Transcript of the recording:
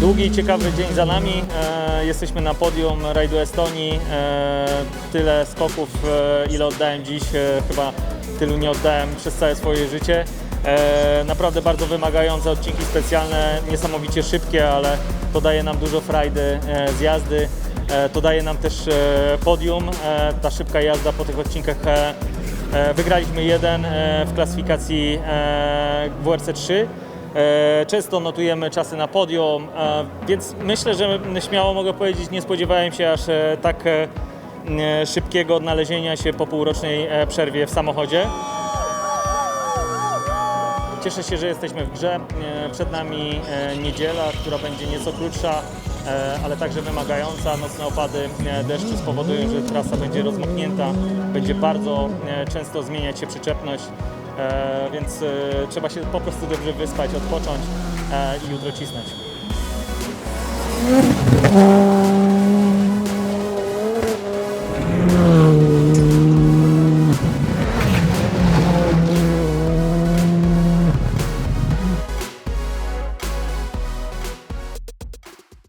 Drugi ciekawy dzień za nami. E, jesteśmy na podium rajdu Estonii. E, tyle skoków, e, ile oddałem dziś, e, chyba tylu nie oddałem przez całe swoje życie. E, naprawdę bardzo wymagające odcinki specjalne, niesamowicie szybkie, ale to daje nam dużo frajdy e, z jazdy. E, to daje nam też e, podium. E, ta szybka jazda po tych odcinkach e, E, Wygraliśmy jeden e, w klasyfikacji e, WRC 3. E, Często notujemy czasy na podium, e, więc myślę, że śmiało mogę powiedzieć, nie spodziewałem się aż e, tak szybkiego odnalezienia się po półrocznej przerwie w samochodzie. Cieszę się, że jesteśmy w grze. Przed nami niedziela, która będzie nieco krótsza, ale także wymagająca. Nocne opady deszczu spowodują, że trasa będzie rozmoknięta, będzie bardzo często zmieniać się przyczepność, E, więc e, trzeba się po prostu dobrze wyspać, odpocząć e, i jutro cisnąć.